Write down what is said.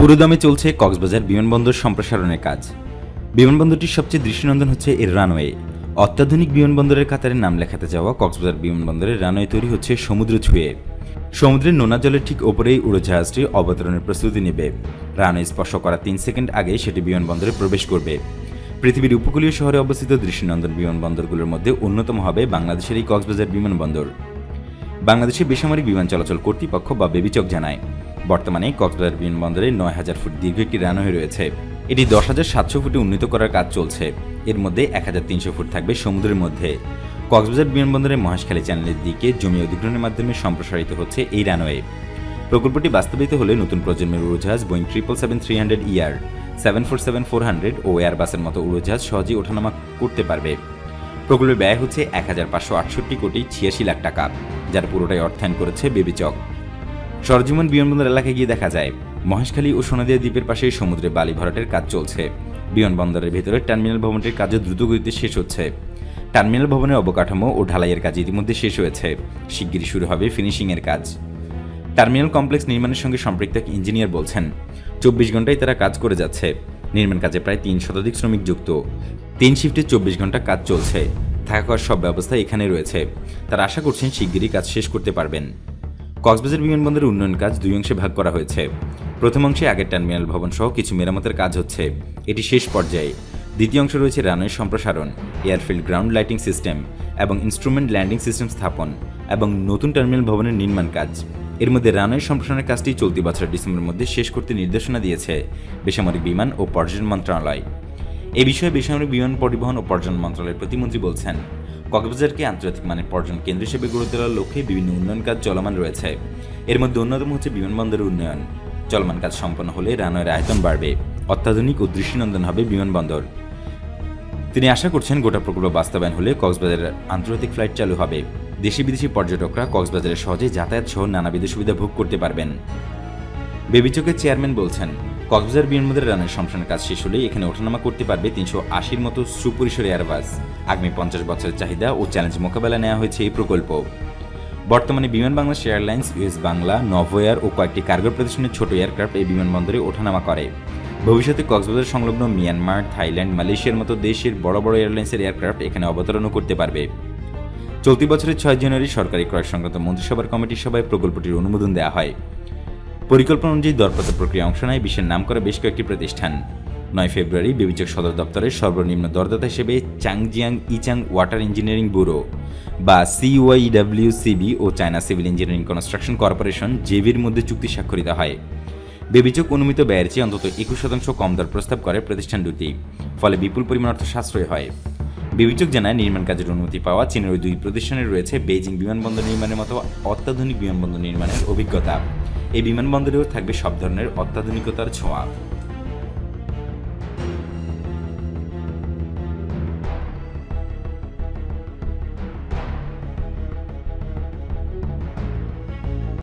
পুরোদমে চলছে কক্সবাজার বিমানবন্দর সম্প্রসারণের কাজ। বিমানবন্দরটির সবচেয়ে দৃষ্টিনন্দন হচ্ছে এর রানওয়ে। অত্যাধুনিক বিমানবন্দরের কাতারে নাম লেখাতে যাওয়া কক্সবাজার বিমানবন্দরের রানওয়ে তৈরি হচ্ছে সমুদ্র ছুঁয়ে। সমুদ্রের নোনা জলের ঠিক ওপরেই উড়োজাহাজটি অবতরণের প্রস্তুতি নেবে। রানওয়ে স্পর্শ করা তিন সেকেন্ড আগে সেটি বিমানবন্দরে প্রবেশ করবে। পৃথিবীর উপকূলীয় শহরে অবস্থিত দৃষ্টিনন্দন বিমানবন্দরগুলোর মধ্যে অন্যতম হবে বাংলাদেশের এই কক্সবাজার বিমানবন্দর। বাংলাদেশে বেসামরিক বিমান চলাচল কর্তৃপক্ষ বা বেবিচক জানায়। বর্তমানে কক্সবাজার বিমানবন্দরে নয় হাজার ফুট দীর্ঘ একটি রানওয়ে রয়েছে। এটি দশ হাজার সাতশো ফুটে উন্নীত করার কাজ চলছে। এর মধ্যে এক হাজার তিনশো ফুট থাকবে সমুদ্রের মধ্যে। কক্সবাজার বিমানবন্দরের মহেশখালী চ্যানেলের দিকে জমি অধিগ্রহণের মাধ্যমে সম্প্রসারিত হচ্ছে এই রানওয়ে। প্রকল্পটি বাস্তবায়িত হলে নতুন প্রজন্মের উড়োজাহাজ Boeing triple seven three hundred ER seven four seven four hundred ও এয়ারবাসের মতো উড়োজাহাজ সহজেই ওঠানামা করতে পারবে। প্রকল্পের ব্যয় হচ্ছে এক হাজার পাঁচশো আটষট্টি কোটি ছিয়াশি লাখ টাকা, যার পুরোটাই অর্থায়ন করেছে বেবিচক। সরজীবন বিমানবন্দর এলাকায় গিয়ে দেখা যায়, মহেশখালী ও সোনাদিয়া দ্বীপের পাশে সমুদ্রে বালি ভরাটের কাজ চলছে। বিমানবন্দরের ভেতরে টার্মিনাল ভবনটির কাজও দ্রুত গতিতে শেষ হচ্ছে। টার্মিনাল ভবনের অবকাঠামো ও ঢালাইয়ের কাজ ইতিমধ্যে শেষ হয়েছে। শিগগিরই শুরু হবে ফিনিশিংয়ের কাজ। টার্মিনাল কমপ্লেক্স নির্মাণের সঙ্গে সম্পৃক্ত এক ইঞ্জিনিয়ার বলছেন, চব্বিশ ঘন্টায় তারা কাজ করে যাচ্ছে। নির্মাণ কাজে প্রায় তিন শতাধিক শ্রমিক যুক্ত। তিন শিফটে চব্বিশ ঘণ্টা কাজ চলছে। থাকা খাওয়ার সব ব্যবস্থা এখানে রয়েছে। তারা আশা করছেন শিগগিরই কাজ শেষ করতে পারবেন। কক্সবাজার বিমানবন্দরের উন্নয়ন কাজ দুই অংশে ভাগ করা হয়েছে। প্রথম অংশে আগের টার্মিনাল ভবন সহ কিছু মেরামতের কাজ হচ্ছে। এটি শেষ পর্যায়ে। দ্বিতীয় অংশ রয়েছে রানওয়ে সম্প্রসারণ, এয়ারফিল্ড গ্রাউন্ড লাইটিং সিস্টেম এবং ইনস্ট্রুমেন্ট ল্যান্ডিং সিস্টেম স্থাপন এবং নতুন টার্মিনাল ভবনের নির্মাণ কাজ। এর মধ্যে রানওয়ে সম্প্রসারণের কাজটি চলতি বছরের ডিসেম্বরের মধ্যে শেষ করতে নির্দেশনা দিয়েছে বেসামরিক বিমান ও পর্যটন মন্ত্রণালয়। এ বিষয়ে বেসামরিক বিমান পরিবহন ও পর্যটন মন্ত্রণালয়ের প্রতিমন্ত্রী বলছেন কক্সবাজারকে আন্তর্জাতিক মানের পর্যটন কেন্দ্র হিসেবে গড়ে তোলার লক্ষ্যে বিভিন্ন উন্নয়ন কাজ চলমান রয়েছে। এর মধ্যে অন্যতম হচ্ছে বিমানবন্দরের উন্নয়ন। চলমান কাজ সম্পন্ন হলে রানওয়ের আয়তন বাড়বে। অত্যাধুনিক ও দৃষ্টিনন্দন হবে বিমানবন্দর। তিনি আশা করছেন গোটা প্রকল্প বাস্তবায়ন হলে কক্সবাজারের আন্তর্জাতিক ফ্লাইট চালু হবে। দেশি বিদেশি পর্যটকরা কক্সবাজারে সহজে যাতায়াত সহ নানাবিধ সুবিধা ভোগ করতে পারবেন। বেবিচকের চেয়ারম্যান বলছেন কক্সবাজার বিমানবন্দরের রানের সম্প্রসারণের কাজ শেষ হলেই এখানে ওঠানামা করতে পারবে তিনশো আশির মতো সুপরিসর এয়ারবাস। আগামী পঞ্চাশ বছরের চাহিদা ও চ্যালেঞ্জ মোকাবেলা নেওয়া হয়েছে এই প্রকল্প। বর্তমানে বিমান বাংলাদেশ এয়ারলাইন্স, ইউএস বাংলা নভোয়ার ও কয়েকটি কার্গো প্রতিষ্ঠানের ছোট এয়ারক্রাফট এই বিমানবন্দরে ওঠানামা করে। ভবিষ্যতে কক্সবাজার সংলগ্ন মিয়ানমার, থাইল্যান্ড, মালয়েশিয়ার মতো দেশের বড় বড় এয়ারলাইন্সের এয়ারক্রাফট এখানে অবতরণও করতে পারবে। চলতি বছরের ছয় জানুয়ারি সরকারি ক্রয় সংক্রান্ত মন্ত্রিসভার কমিটির সভায় প্রকল্পটির অনুমোদন দেওয়া হয়। পরিকল্পনা অনুযায়ী দরপত্র প্রক্রিয়া অংশ নেয় বিশ্বের নাম করা বেশ কয়েকটি প্রতিষ্ঠান। নয় ফেব্রুয়ারি বিবেচক সদর দপ্তরের সর্বনিম্ন দরদাতা হিসেবে Changjiang Yichang water engineering bureau বা সিওয়াইডব্লিউসিবি ও China civil engineering construction corporation জেভির মধ্যে চুক্তি স্বাক্ষরিত হয়। বিবেচক অনুমিত ব্যয়ের চেয়ে অন্তত একুশ শতাংশ কম দর প্রস্তাব করে প্রতিষ্ঠান দুটি, ফলে বিপুল পরিমাণ অর্থ সাশ্রয় হয়। বিবেচক জানায়, নির্মাণ কাজের অনুমতি পাওয়া চীনের ওই দুই প্রতিষ্ঠানের রয়েছে বেইজিং বিমানবন্দর নির্মাণের মতো অত্যাধুনিক বিমানবন্দর নির্মাণের অভিজ্ঞতা। এই বিমানবন্দরেও থাকবে সব ধরনের অত্যাধুনিকতার ছোঁয়া।